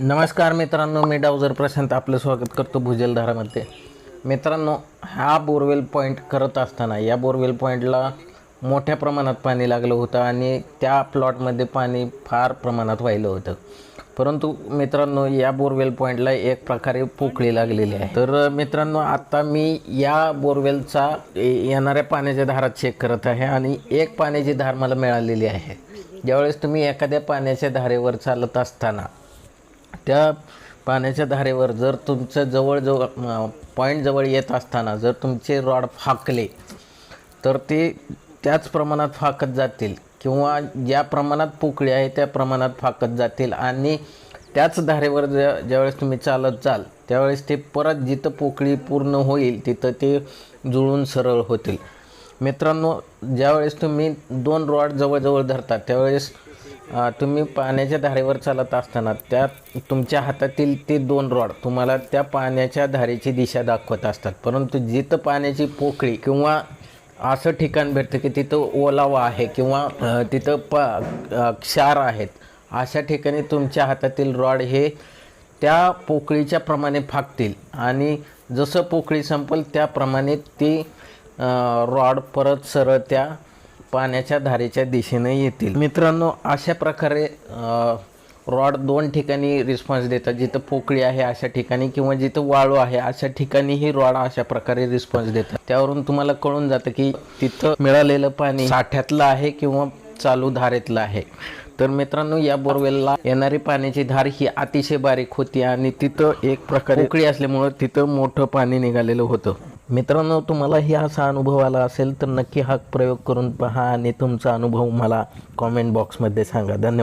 नमस्कार मित्रांनो मी डावजर प्रशांत आपलं स्वागत करतो भुजलधारामध्ये. मित्रांनो हा बोरवेल पॉईंट करत असताना या बोरवेल पॉईंटला मोठ्या प्रमाणात पाणी लागलं होतं आणि त्या प्लॉटमध्ये पाणी फार प्रमाणात वाहिलं होतं. परंतु मित्रांनो या बोरवेल पॉईंटला एक प्रकारे पोकळी लागलेली आहे. तर मित्रांनो आत्ता मी या बोरवेलचा येणाऱ्या पाण्याच्या धारा चेक करत आहे आणि एक पाण्याची धार मला मिळालेली आहे. ज्यावेळेस तुम्ही एखाद्या पाण्याच्या धारेवर चालत असताना त्या पाण्याच्या धारेवर जर तुमचं जवळजवळ पॉईंटजवळ येत असताना जर तुमचे रॉड फाकले तर ते त्याच प्रमाणात फाकत जातील किंवा ज्या प्रमाणात पोकळी आहे त्या प्रमाणात फाकत जातील. आणि त्याच धारेवर ज्या ज्यावेळेस तुम्ही चालत जाल त्यावेळेस ते परत जिथं पोकळी पूर्ण होईल तिथं ते जुळून सरळ होतील. मित्रांनो ज्यावेळेस तुम्ही दोन रॉड जवळजवळ धरता त्यावेळेस तुम्ही पाण्याच्या धारेवर चालत असताना त्या तुमच्या हातातील ते दोन रॉड तुम्हाला त्या पाण्याच्या धारेची दिशा दाखवत असतात. परंतु जिथं पाण्याची पोकळी किंवा असं ठिकाण भेटतं की तिथं ओलावा आहे किंवा तिथं प क्षार आहेत अशा ठिकाणी तुमच्या हातातील रॉड हे त्या पोकळीच्या प्रमाणे फाकतील आणि जसं पोकळी संपल त्याप्रमाणे ती रॉड परत सरळ त्या पाण्याच्या धारेच्या दिशेने येतील. मित्रांनो अशा प्रकारे रॉड दोन ठिकाणी रिस्पॉन्स देतात. जिथं पोकळी आहे अशा ठिकाणी किंवा जिथं वाळू आहे अशा ठिकाणी ही रॉड अशा प्रकारे रिस्पॉन्स देतात. त्यावरून तुम्हाला कळून जातं की तिथं मिळालेलं पाणी साठ्यातलं आहे किंवा चालू धारेतलं आहे. तर मित्रांनो या बोरवेलला येणारी पाण्याची धार ही अतिशय बारीक होती आणि तिथं एक प्रकारे पोकळी असल्यामुळं तिथं मोठं पाणी निघालेलं होतं. मित्रांनो तुम्हालाही असा अनुभव आला असेल तर नक्की हा प्रयोग करून पहा आणि तुमचा अनुभव मला कॉमेंट बॉक्समध्ये सांगा. धन्यवाद.